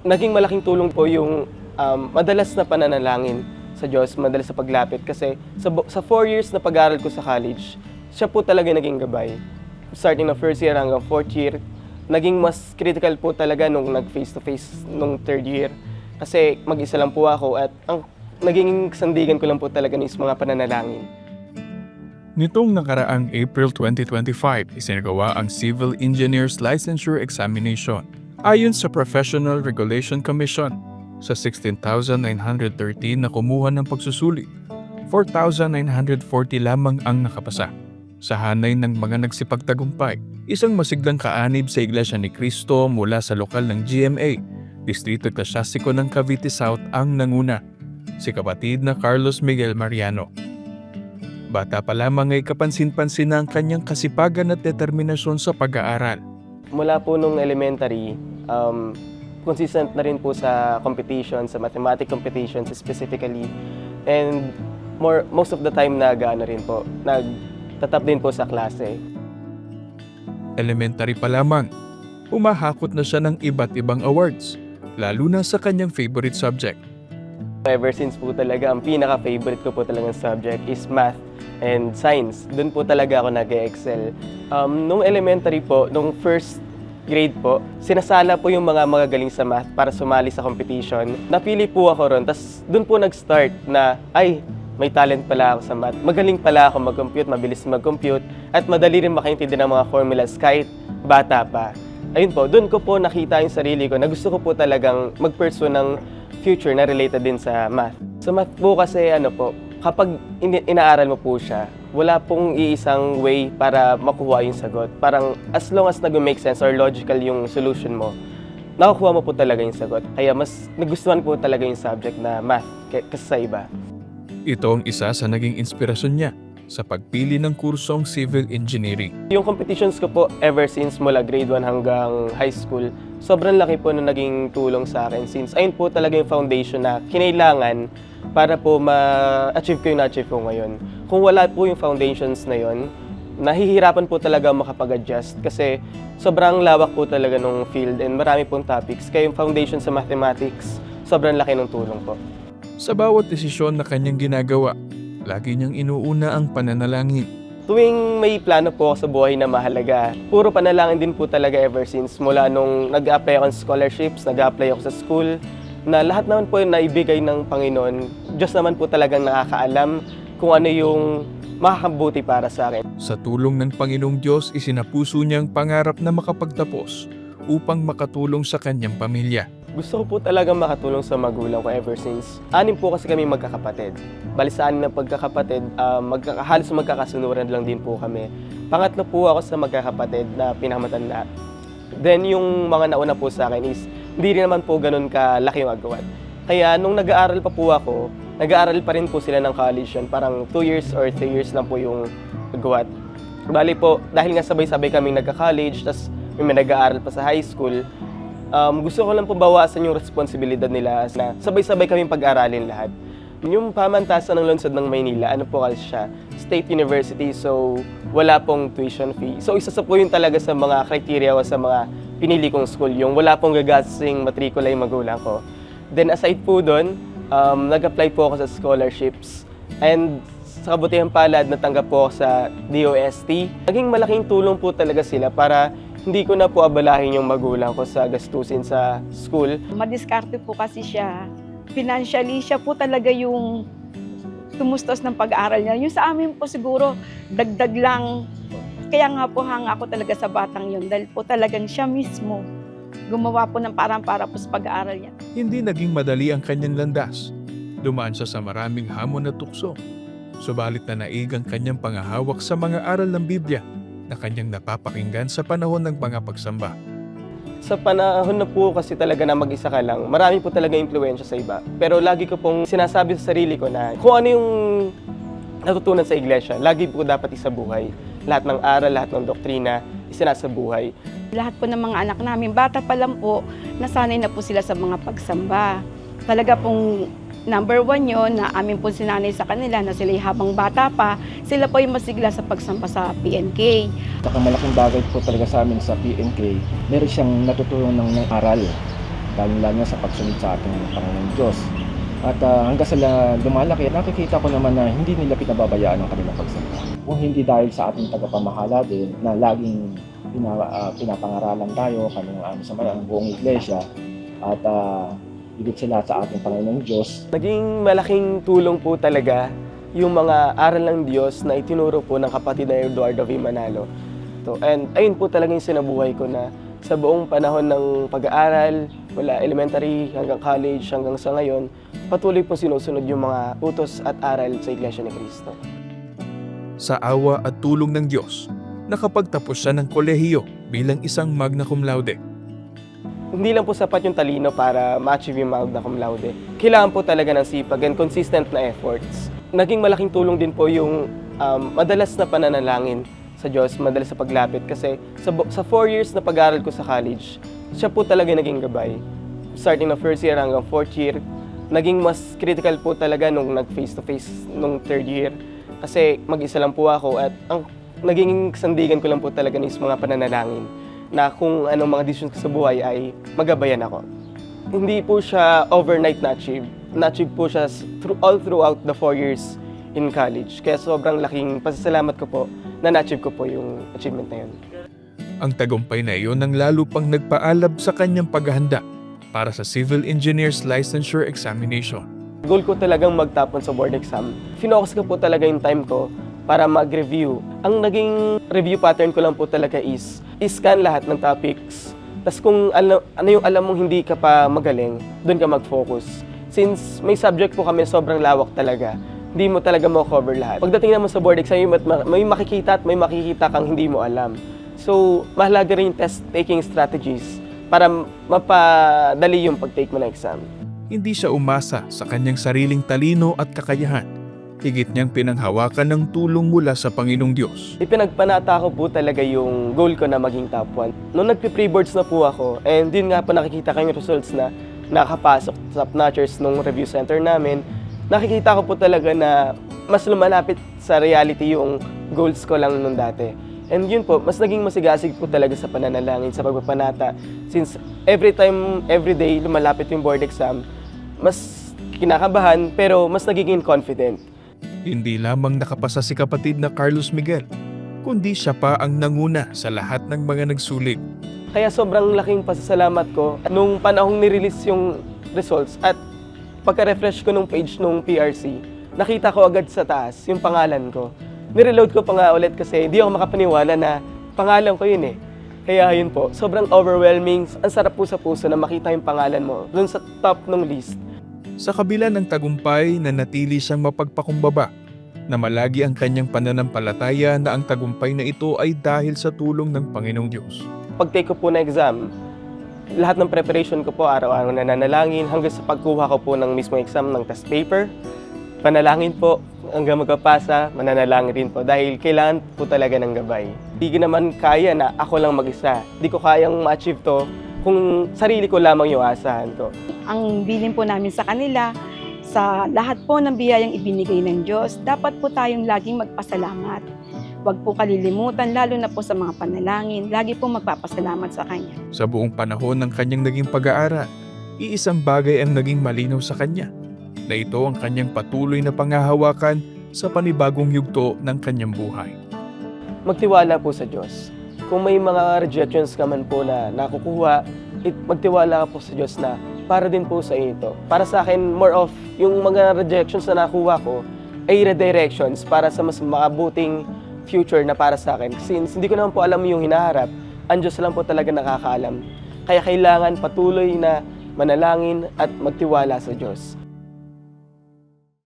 naging malaking tulong po yung um, madalas na pananalangin sa Diyos, madalas sa paglapit. Kasi sa, sa four years na pag-aaral ko sa college, siya po talaga naging gabay. Starting na first year hanggang fourth year, naging mas critical po talaga nung nag-face-to-face nung third year. Kasi mag-isa lang po ako at ang naging sandigan ko lang po talaga is mga pananalangin. Nitong nakaraang April 2025, isinagawa ang Civil Engineers Licensure Examination. Ayon sa Professional Regulation Commission, sa 16,913 na kumuha ng pagsusuli, 4,940 lamang ang nakapasa. Sa hanay ng mga nagsipagtagumpay, isang masiglang kaanib sa Iglesia ni Cristo mula sa lokal ng GMA, Distrito Klasyasiko ng Cavite South ang nanguna, si kapatid na Carlos Miguel Mariano. Bata pa lamang ay kapansin-pansin na ang kanyang kasipagan at determinasyon sa pag-aaral. Mula po nung elementary, um, consistent na rin po sa competition, sa mathematic competitions specifically. And more, most of the time nag-ano rin po, nagtatap din po sa klase. Elementary pa lamang, umahakot na siya ng iba't ibang awards, lalo na sa kanyang favorite subject. Ever since po talaga, ang pinaka-favorite ko po talagang subject is math and science. Doon po talaga ako nag-excel. Um, nung elementary po, nung first grade po, sinasala po yung mga magagaling sa math para sumali sa competition. Napili po ako ron, tapos doon po nag-start na, ay, may talent pala ako sa math. Magaling pala ako mag-compute, mabilis mag-compute, at madali rin makaintindi ng mga formulas kahit bata pa. Ayun po, doon ko po nakita yung sarili ko na gusto ko po talagang mag-pursue ng future na related din sa math. Sa math po kasi ano po, kapag ini- inaaral mo po siya, wala pong iisang way para makuha yung sagot. Parang as long as nag-make sense or logical yung solution mo, nakukuha mo po talaga yung sagot. Kaya mas nagustuhan po talaga yung subject na math k- kasi sa iba. Ito ang isa sa naging inspirasyon niya sa pagpili ng kursong Civil Engineering. Yung competitions ko po ever since mula grade 1 hanggang high school, sobrang laki po na naging tulong sa akin since ayun po talaga yung foundation na kinailangan para po ma-achieve ko yung na-achieve ko ngayon. Kung wala po yung foundations na yon, nahihirapan po talaga makapag-adjust kasi sobrang lawak po talaga nung field and marami pong topics. Kaya yung foundation sa mathematics, sobrang laki ng tulong po. Sa bawat desisyon na kanyang ginagawa, lagi niyang inuuna ang pananalangin. Tuwing may plano po ako sa buhay na mahalaga, puro panalangin din po talaga ever since mula nung nag-apply ako ng scholarships, nag-apply ako sa school, na lahat naman po yung naibigay ng Panginoon, Diyos naman po talagang nakakaalam kung ano yung makakabuti para sa akin. Sa tulong ng Panginoong Diyos, isinapuso niyang pangarap na makapagtapos upang makatulong sa kanyang pamilya. Gusto ko po talagang makatulong sa magulang ko ever since. Anim po kasi kami magkakapatid. Bali sa anim na pagkakapatid, uh, magkaka- halos magkakasunuran lang din po kami. Pangatlo po ako sa magkakapatid na pinakamatanda. Then yung mga nauna po sa akin is hindi rin naman po ganun kalaki yung agawad. Kaya nung nag-aaral pa po ako, nag-aaral pa rin po sila ng college yun. Parang 2 years or 3 years lang po yung agawad. Bali po, dahil nga sabay-sabay kaming nagka-college, tas may nag-aaral pa sa high school, um, gusto ko lang po bawasan yung responsibilidad nila na sabay-sabay kaming pag-aralin lahat. Yung pamantasan ng lungsod ng Maynila, ano po kasi siya, State University, so wala pong tuition fee. So isa sa po yun talaga sa mga criteria ko sa mga pinili kong school, yung wala pong gagasting matrikula yung magulang ko. Then aside po doon, um, nag-apply po ako sa scholarships. And sa kabutihang palad, natanggap po ako sa DOST. Naging malaking tulong po talaga sila para hindi ko na po abalahin yung magulang ko sa gastusin sa school. Madiskarte po kasi siya. Financially, siya po talaga yung tumustos ng pag-aaral niya. Yung sa amin po siguro, dagdag lang. Kaya nga po hanga ako talaga sa batang yun dahil po talagang siya mismo gumawa po ng parang para po sa pag-aaral niya. Hindi naging madali ang kanyang landas. Dumaan siya sa maraming hamon at tukso. Subalit na naig ang kanyang pangahawak sa mga aral ng Biblia na kanyang napapakinggan sa panahon ng mga pagsamba. Sa panahon na po kasi talaga na mag-isa ka lang, marami po talaga impluensya sa iba. Pero lagi ko pong sinasabi sa sarili ko na kung ano yung natutunan sa iglesia, lagi po dapat isabuhay. Lahat ng aral, lahat ng doktrina, isinasabuhay. Lahat po ng mga anak namin, bata pa lang po, nasanay na po sila sa mga pagsamba. Talaga pong number one yon na amin po sinanay sa kanila na sila habang bata pa, sila po yung masigla sa pagsamba sa PNK. Saka malaking bagay po talaga sa amin sa PNK, meron siyang natutunan ng, aral. lalo na sa pagsunod sa ating Panginoon Diyos. At ah, hanggang sa la- lumalaki, nakikita ko naman na hindi nila pinababayaan ang kanilang pagsalita. Kung hindi dahil sa ating tagapamahala din na laging pina, ah, pinapangaralan tayo, kami ng aming sama ang buong iglesia, at uh, higit sila sa ating Panginoong Diyos, Naging malaking tulong po talaga yung mga aral ng Diyos na itinuro po ng kapatid na Eduardo V. Manalo. To, and ayun po talaga yung sinabuhay ko na sa buong panahon ng pag-aaral, mula elementary hanggang college hanggang sa ngayon, patuloy po sinusunod yung mga utos at aral sa Iglesia ni Cristo. Sa awa at tulong ng Diyos, nakapagtapos siya ng kolehiyo bilang isang magna cum laude. Hindi lang po sapat yung talino para ma-achieve yung magna cum laude. Kailangan po talaga ng sipag and consistent na efforts. Naging malaking tulong din po yung um, madalas na pananalangin sa Diyos, madalas sa paglapit. Kasi sa, sa four years na pag-aaral ko sa college, siya po talaga naging gabay. Starting na first year hanggang fourth year, naging mas critical po talaga nung nag-face-to-face nung third year. Kasi mag-isa lang po ako at ang naging sandigan ko lang po talaga is mga pananalangin na kung anong mga decisions ko sa buhay ay magabayan ako. Hindi po siya overnight na-achieve. Na-achieve po siya through, all throughout the four years in college. Kaya sobrang laking pasasalamat ko po na na-achieve ko po yung achievement na yun. Ang tagumpay na iyon ang lalo pang nagpaalab sa kanyang paghahanda para sa Civil Engineers Licensure Examination. Goal ko talagang magtapon sa board exam. Finokus ko po talaga yung time ko para mag-review. Ang naging review pattern ko lang po talaga is, scan lahat ng topics. Tapos kung ano, ano yung alam mong hindi ka pa magaling, doon ka mag-focus. Since may subject po kami sobrang lawak talaga, hindi mo talaga mo-cover lahat. Pagdating naman sa board exam, may, ma- may makikita at may makikita kang hindi mo alam. So, mahalaga rin yung test-taking strategies para mapadali yung pag-take mo ng exam. Hindi siya umasa sa kanyang sariling talino at kakayahan. Higit niyang pinanghawakan ng tulong mula sa Panginoong Diyos. Ipinagpanata ko po talaga yung goal ko na maging top 1. Noong nagpe-pre-boards na po ako, and yun nga po nakikita ko yung results na nakapasok sa notchers nung review center namin, nakikita ko po talaga na mas lumalapit sa reality yung goals ko lang nung dati. And yun po, mas naging masigasig po talaga sa pananalangin, sa pagpapanata. Since every time, every day, lumalapit yung board exam, mas kinakabahan, pero mas nagiging confident. Hindi lamang nakapasa si kapatid na Carlos Miguel, kundi siya pa ang nanguna sa lahat ng mga nagsulit. Kaya sobrang laking pasasalamat ko nung panahong nirelease yung results at pagka-refresh ko nung page nung PRC, nakita ko agad sa taas yung pangalan ko. Nireload ko pa nga ulit kasi hindi ako makapaniwala na pangalan ko yun eh. Kaya yun po, sobrang overwhelming. Ang sarap po sa puso na makita yung pangalan mo dun sa top ng list. Sa kabila ng tagumpay na natili siyang mapagpakumbaba, na malagi ang kanyang pananampalataya na ang tagumpay na ito ay dahil sa tulong ng Panginoong Diyos. Pag-take ko po na exam, lahat ng preparation ko po araw-araw nananalangin hanggang sa pagkuha ko po ng mismo exam ng test paper. Panalangin po hanggang magpapasa, mananalangin rin po dahil kailangan po talaga ng gabay. Hindi naman kaya na ako lang mag-isa. Hindi ko kayang ma-achieve to kung sarili ko lamang yung asahan ko. Ang bilin po namin sa kanila, sa lahat po ng biyayang ibinigay ng Diyos, dapat po tayong laging magpasalamat. Huwag po kalilimutan, lalo na po sa mga panalangin, lagi po magpapasalamat sa Kanya. Sa buong panahon ng kanyang naging pag-aaral, iisang bagay ang naging malinaw sa kanya, na ito ang kanyang patuloy na pangahawakan sa panibagong yugto ng kanyang buhay. magtiwala po sa Diyos. Kung may mga rejections ka man po na nakukuha, it, magtiwala ka po sa Diyos na para din po sa ito. Para sa akin, more of yung mga rejections na nakuha ko ay redirections para sa mas makabuting future na para sa akin. Since hindi ko naman po alam yung hinaharap, ang Diyos lang po talaga nakakaalam. Kaya kailangan patuloy na manalangin at magtiwala sa Diyos.